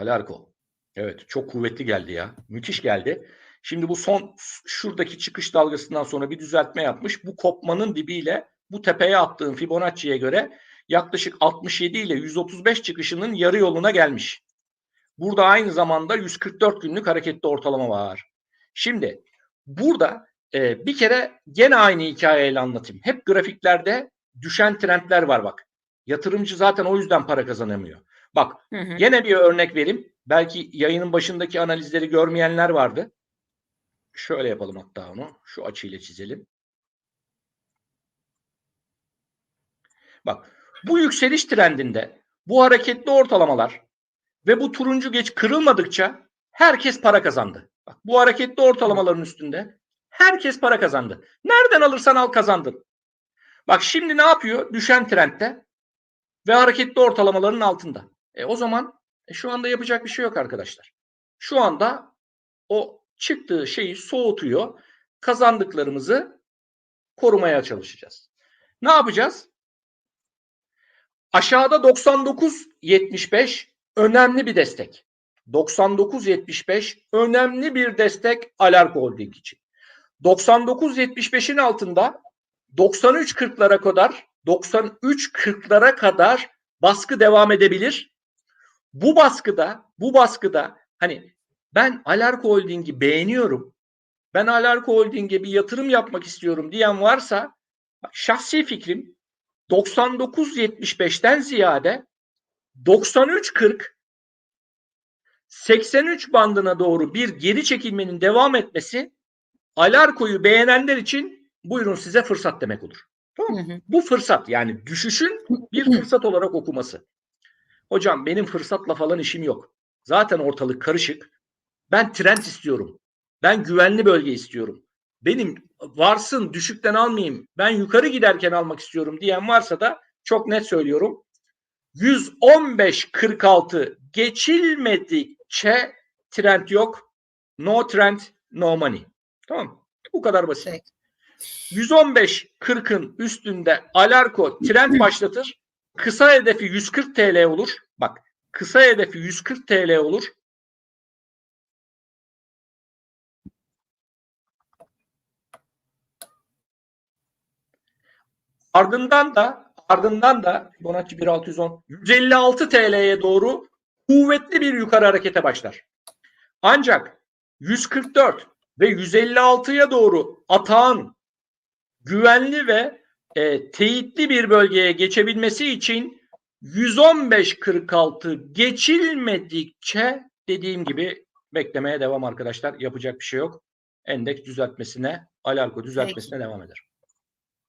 Alarko. Evet çok kuvvetli geldi ya. Müthiş geldi. Şimdi bu son şuradaki çıkış dalgasından sonra bir düzeltme yapmış. Bu kopmanın dibiyle bu tepeye attığım Fibonacci'ye göre yaklaşık 67 ile 135 çıkışının yarı yoluna gelmiş. Burada aynı zamanda 144 günlük hareketli ortalama var. Şimdi burada e, bir kere gene aynı hikayeyle anlatayım. Hep grafiklerde düşen trendler var bak. Yatırımcı zaten o yüzden para kazanamıyor. Bak Hı hı. Yine bir örnek vereyim. Belki yayının başındaki analizleri görmeyenler vardı. Şöyle yapalım hatta onu. Şu açıyla çizelim. Bak bu yükseliş trendinde bu hareketli ortalamalar ve bu turuncu geç kırılmadıkça herkes para kazandı. Bak bu hareketli ortalamaların üstünde herkes para kazandı. Nereden alırsan al kazandın. Bak şimdi ne yapıyor? Düşen trendte ve hareketli ortalamaların altında. E o zaman e, şu anda yapacak bir şey yok arkadaşlar. Şu anda o çıktığı şeyi soğutuyor. Kazandıklarımızı korumaya çalışacağız. Ne yapacağız? Aşağıda 99.75 önemli bir destek. 99.75 önemli bir destek Alarko Holding için. 99.75'in altında 93.40'lara kadar 93.40'lara kadar baskı devam edebilir. Bu baskıda, bu baskıda hani ben Alarko Holding'i beğeniyorum. Ben Alarko Holding'e bir yatırım yapmak istiyorum diyen varsa bak, şahsi fikrim 99.75'ten ziyade 93.40 83 bandına doğru bir geri çekilmenin devam etmesi Alarko'yu beğenenler için buyurun size fırsat demek olur. Tamam mı? Hı hı. Bu fırsat yani düşüşün bir fırsat olarak okuması. Hocam benim fırsatla falan işim yok. Zaten ortalık karışık. Ben trend istiyorum. Ben güvenli bölge istiyorum. Benim varsın düşükten almayayım. Ben yukarı giderken almak istiyorum diyen varsa da çok net söylüyorum. 115.46 geçilmedikçe trend yok. No trend, no money. Tamam? Bu kadar basit. Peki. 115.40'ın üstünde Alarko trend başlatır. Kısa hedefi 140 TL olur. Bak kısa hedefi 140 TL olur. Ardından da ardından da Fibonacci 1610 156 TL'ye doğru kuvvetli bir yukarı harekete başlar. Ancak 144 ve 156'ya doğru atağın güvenli ve e, teyitli bir bölgeye geçebilmesi için 115.46 geçilmedikçe dediğim gibi beklemeye devam arkadaşlar. Yapacak bir şey yok. Endeks düzeltmesine, Alarko düzeltmesine devam eder.